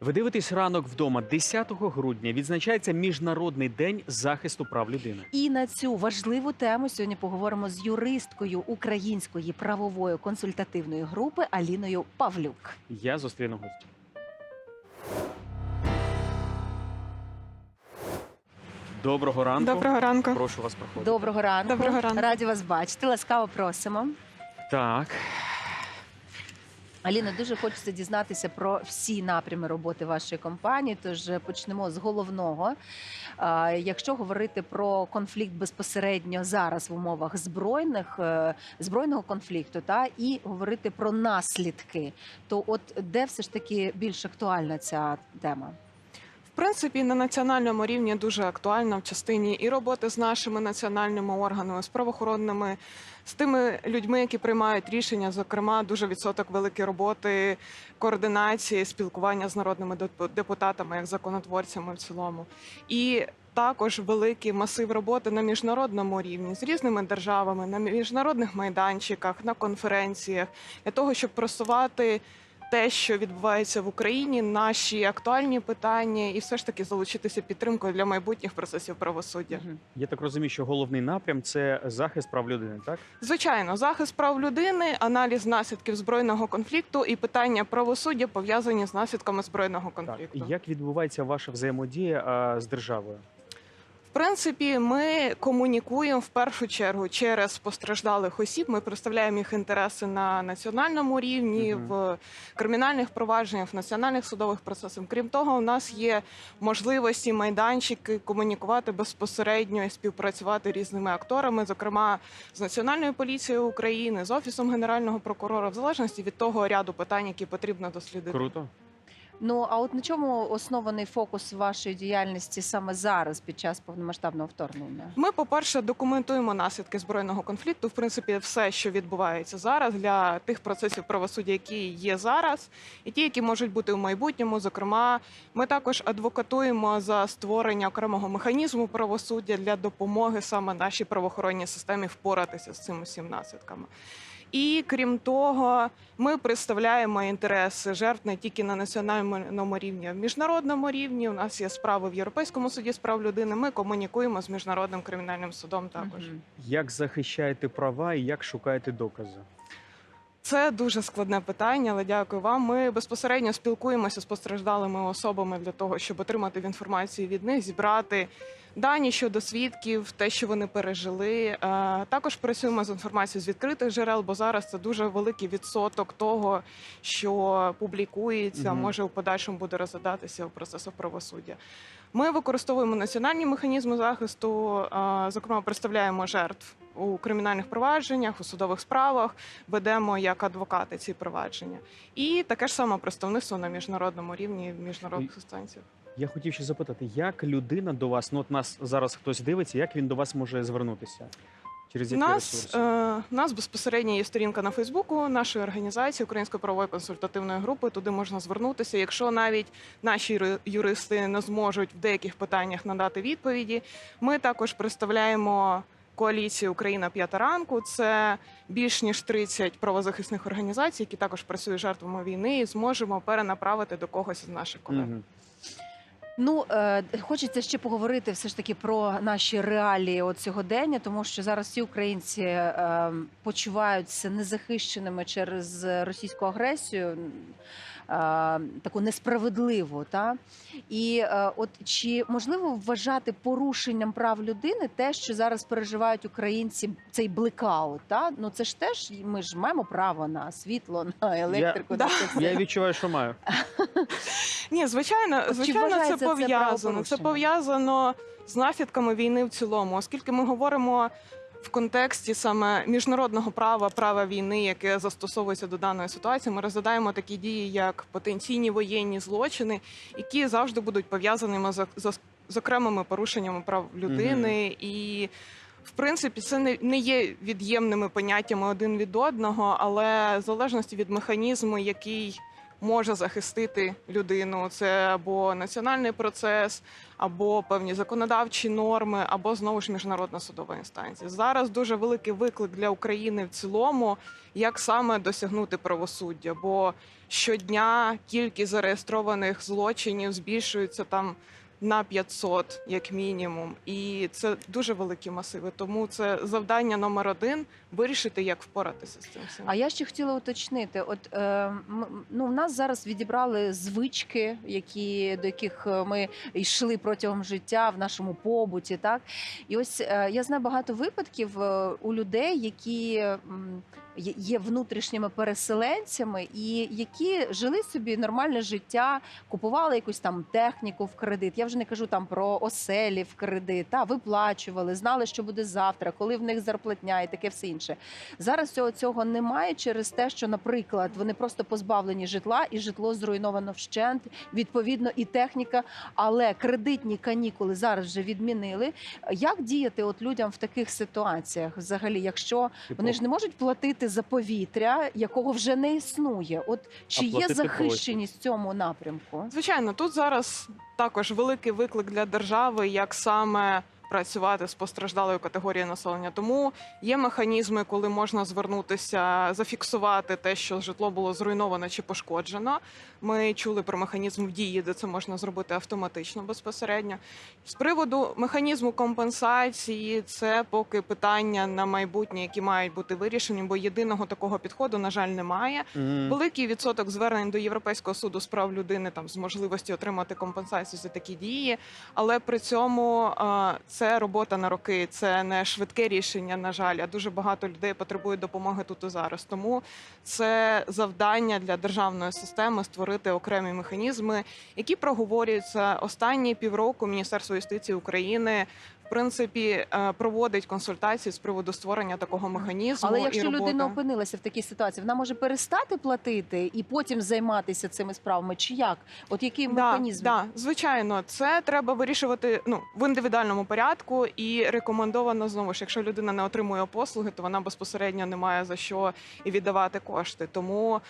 Ви дивитесь ранок вдома 10 грудня. Відзначається міжнародний день захисту прав людини. І на цю важливу тему сьогодні поговоримо з юристкою української правової консультативної групи Аліною Павлюк. Я зустріну гостя. Доброго ранку. Доброго ранку. Прошу вас проходити. Доброго ранку. Доброго ранку. Раді вас бачити. Ласкаво просимо. Так. Аліна, дуже хочеться дізнатися про всі напрями роботи вашої компанії. Тож почнемо з головного. Якщо говорити про конфлікт безпосередньо зараз в умовах збройних е, збройного конфлікту, та і говорити про наслідки, то от де все ж таки більш актуальна ця тема? Принципі, на національному рівні дуже актуальна в частині і роботи з нашими національними органами, з правоохоронними, з тими людьми, які приймають рішення. Зокрема, дуже відсоток великої роботи, координації, спілкування з народними депутатами, як законотворцями в цілому. І також великий масив роботи на міжнародному рівні з різними державами, на міжнародних майданчиках, на конференціях для того, щоб просувати те, що відбувається в Україні, наші актуальні питання, і все ж таки залучитися підтримкою для майбутніх процесів правосуддя. Я так розумію, що головний напрям це захист прав людини, так? Звичайно, захист прав людини, аналіз наслідків збройного конфлікту і питання правосуддя пов'язані з наслідками збройного Так. конфлікту. Як відбувається ваша взаємодія а, з державою? Принципі, ми комунікуємо в першу чергу через постраждалих осіб. Ми представляємо їх інтереси на національному рівні, Мгм. в кримінальних провадженнях, в національних судових процесах. Крім того, у нас є можливості майданчики комунікувати безпосередньо і співпрацювати різними акторами, зокрема з Національною поліцією України, з офісом генерального прокурора, в залежності від того ряду питань, які потрібно дослідити. Круто. Ну а от на чому оснований фокус вашої діяльності саме зараз під час повномасштабного вторгнення? Ми, по-перше, документуємо наслідки збройного конфлікту. В принципі, все, що відбувається зараз для тих процесів правосуддя, які є зараз, і ті, які можуть бути в майбутньому. Зокрема, ми також адвокатуємо за створення окремого механізму правосуддя для допомоги саме нашій правоохоронній системі впоратися з цими всім наслідками. І крім того, ми представляємо інтереси жертв не тільки на національному рівні, а в міжнародному рівні. У нас є справи в Європейському суді з прав людини. Ми комунікуємо з міжнародним кримінальним судом. Також Як захищаєте права і як шукаєте докази? Це дуже складне питання, але дякую вам. Ми безпосередньо спілкуємося з постраждалими особами для того, щоб отримати інформацію від них, зібрати дані щодо свідків, те, що вони пережили. Е, Також працюємо з інформацією з відкритих джерел, бо зараз це дуже великий відсоток того, що публікується, Мгм. може у подальшому буде розглядатися в процесах правосуддя. Ми використовуємо національні механізми захисту, е, зокрема, представляємо жертв у кримінальних провадженнях, у судових справах, ведемо як адвокати ці провадження. І таке ж саме представництво на міжнародному рівні в міжнародних інстанціях. Я хотів ще запитати, як людина до вас, ну от нас зараз хтось дивиться, як він до вас може звернутися? Через які нас, е, нас безпосередньо є сторінка на Фейсбуку нашої організації Української правової консультативної групи. Туди можна звернутися. Якщо навіть наші юри- юристи не зможуть в деяких питаннях надати відповіді, ми також представляємо. Коаліцію Україна п'ята ранку це більш ніж 30 правозахисних організацій, які також працюють жертвами війни, і зможемо перенаправити до когось з наших колег. Ну е, хочеться ще поговорити все ж таки про наші реалії от сьогодення, тому що зараз всі українці е, почуваються незахищеними через російську агресію. е, Таку несправедливу, та і е, от чи можливо вважати порушенням прав людини те, що зараз переживають українці цей блекаут? Та ну це ж теж ми ж маємо право на світло, на електрику. Да. на все. Я відчуваю, що маю. Ні, звичайно, звичайно, це пов'язано. Це пов'язано з наслідками війни в цілому, оскільки ми говоримо в контексті саме міжнародного права, права війни, яке застосовується до даної ситуації. Ми розглядаємо такі дії, як потенційні воєнні злочини, які завжди будуть пов'язаними з, з, з окремими порушеннями прав людини і. В принципі, це не, не є від'ємними поняттями один від одного, але в залежності від механізму, який може захистити людину. Це або національний процес, або певні законодавчі норми, або знову ж міжнародна судова інстанція. Зараз дуже великий виклик для України в цілому, як саме досягнути правосуддя. Бо щодня кількість зареєстрованих злочинів збільшується там на 500, як мінімум, і це дуже великі масиви. Тому це завдання номер один вирішити, як впоратися з цим. А я ще хотіла уточнити: от е, ну, в нас зараз відібрали звички, які до яких е, ми йшли протягом життя в нашому побуті. Так і ось е, я знаю багато випадків е, у людей, які є- внутрішніми переселенцями, і які жили собі нормальне життя, купували якусь там техніку в кредит. Я вже не кажу там про оселі в кредит, та виплачували, знали, що буде завтра, коли в них зарплатня і таке все інше. Зараз цього цього немає через те, що, наприклад, вони просто позбавлені житла, і житло зруйновано вщент, відповідно, і техніка. Але кредитні канікули зараз вже відмінили. Як діяти от людям в таких ситуаціях, взагалі, якщо Типу, вони ж не можуть платити за повітря, якого вже не існує? От чи є захищеність в цьому напрямку? Звичайно, тут зараз також великий виклик для держави, як саме працювати з постраждалою категорією населення. Тому є механізми, коли можна звернутися, зафіксувати те, що житло було зруйновано чи пошкоджено. Ми чули про механізм в дії, де це можна зробити автоматично безпосередньо. З приводу механізму компенсації, це поки питання на майбутнє, які мають бути вирішені, бо єдиного такого підходу, на жаль, немає. Великий відсоток звернень до Європейського суду з прав людини там з можливості отримати компенсацію за такі дії, але при цьому е, це робота на роки, це не швидке рішення. На жаль, а дуже багато людей потребують допомоги тут і зараз. Тому це завдання для державної системи створити окремі механізми, які проговорюються останні півроку. Міністерство юстиції України. В принципі, е, проводить консультації з приводу створення такого механізму. Але і якщо роботи. людина опинилася в такій ситуації, вона може перестати платити і потім займатися цими справами, чи як? От який механізм? Да, да, звичайно, це треба вирішувати ну в індивідуальному порядку і рекомендовано знову ж, якщо людина не отримує послуги, то вона безпосередньо не має за що і віддавати кошти. Тому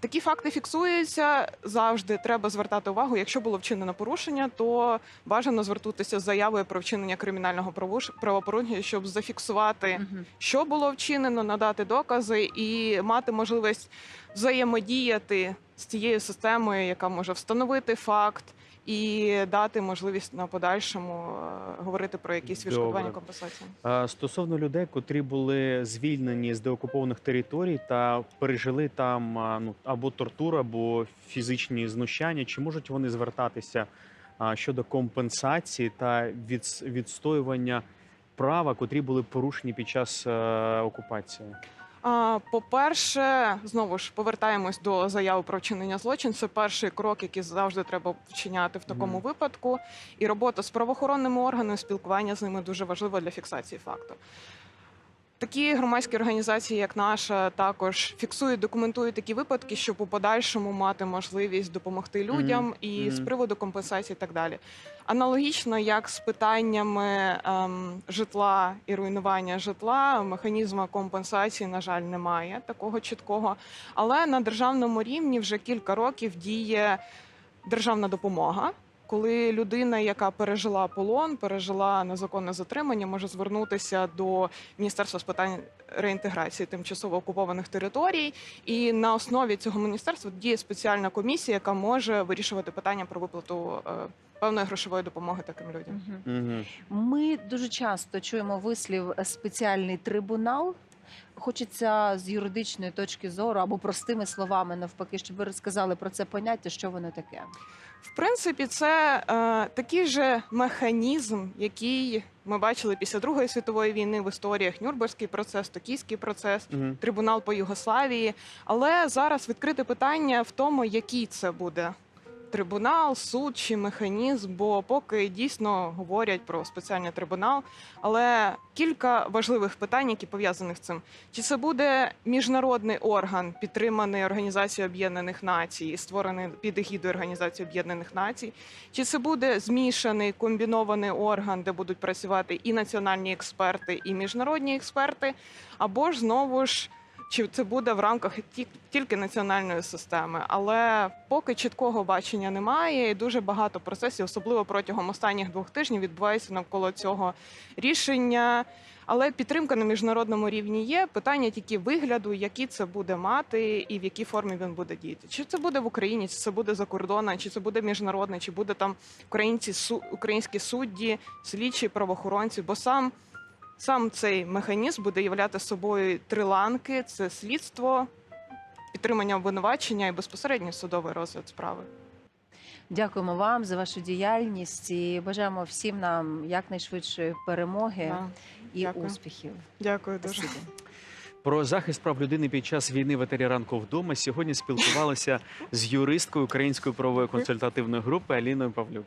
такі факти фіксуються завжди. Треба звертати увагу. Якщо було вчинено порушення, то бажано звернутися з заявою про вчинення кримінального правопорушення, щоб зафіксувати що було вчинено, надати докази і мати можливість взаємодіяти з цією системою, яка може встановити факт. І дати можливість на подальшому е, говорити про якісь відшкодування компенсації. Стосовно людей, котрі були звільнені з деокупованих територій та пережили там ну або тортуру, або фізичні знущання, чи можуть вони звертатися щодо компенсації та відстоювання права, котрі були порушені під час е, окупації? По-перше, знову ж повертаємось до заяви про вчинення злочин. Це перший крок, який завжди треба вчиняти в такому mm. випадку. І робота з правоохоронними органами, спілкування з ними дуже важливо для фіксації факту. Такі громадські організації, як наша, також фіксують, документують такі випадки, щоб у подальшому мати можливість допомогти людям і з приводу компенсації і так далі. Аналогічно, як з питаннями ем, житла і руйнування житла, механізму компенсації, на жаль, немає такого чіткого. Але на державному рівні вже кілька років діє державна допомога. Коли людина, яка пережила полон, пережила незаконне затримання, може звернутися до Міністерства з питань реінтеграції тимчасово окупованих територій, і на основі цього міністерства діє спеціальна комісія, яка може вирішувати питання про виплату е, певної грошової допомоги таким людям. Мгм. Угу. Ми дуже часто чуємо вислів спеціальний трибунал. Хочеться з юридичної точки зору або простими словами, навпаки, щоб ви розказали про це поняття, що воно таке. В принципі, це е, такий же механізм, який ми бачили після Другої світової війни в історіях Нюрнберзький процес, Токійський процес. Угу. трибунал по Югославії. Але зараз відкрите питання в тому, який це буде трибунал, суд чи механізм. Бо поки дійсно говорять про спеціальний трибунал, але кілька важливих питань, які пов'язані з цим. Чи це буде міжнародний орган, підтриманий Організацією Об'єднаних Націй, створений під егідою Організації Об'єднаних Націй? Чи це буде змішаний комбінований орган, де будуть працювати і національні експерти, і міжнародні експерти? Або ж знову ж чи це буде в рамках ті- тільки національної системи. Але поки чіткого бачення немає, і дуже багато процесів, особливо протягом останніх двох тижнів, відбувається навколо цього рішення. Але підтримка на міжнародному рівні є. Питання тільки вигляду, які це буде мати і в якій формі він буде діяти. Чи це буде в Україні, чи це буде за кордоном, чи це буде міжнародне, чи буде там українці українські судді, слідчі, правоохоронці. Бо сам сам цей механізм буде являти собою три ланки: це слідство, підтримання обвинувачення і безпосередньо судовий розгляд справи. Дякуємо вам за вашу діяльність і бажаємо всім нам якнайшвидшої перемоги Да. і дякую. успіхів. Дякую дуже. Спасибі. Про захист прав людини під час війни в етері ранку вдома сьогодні спілкувалися з юристкою Української правової консультативної групи Аліною Павлюк.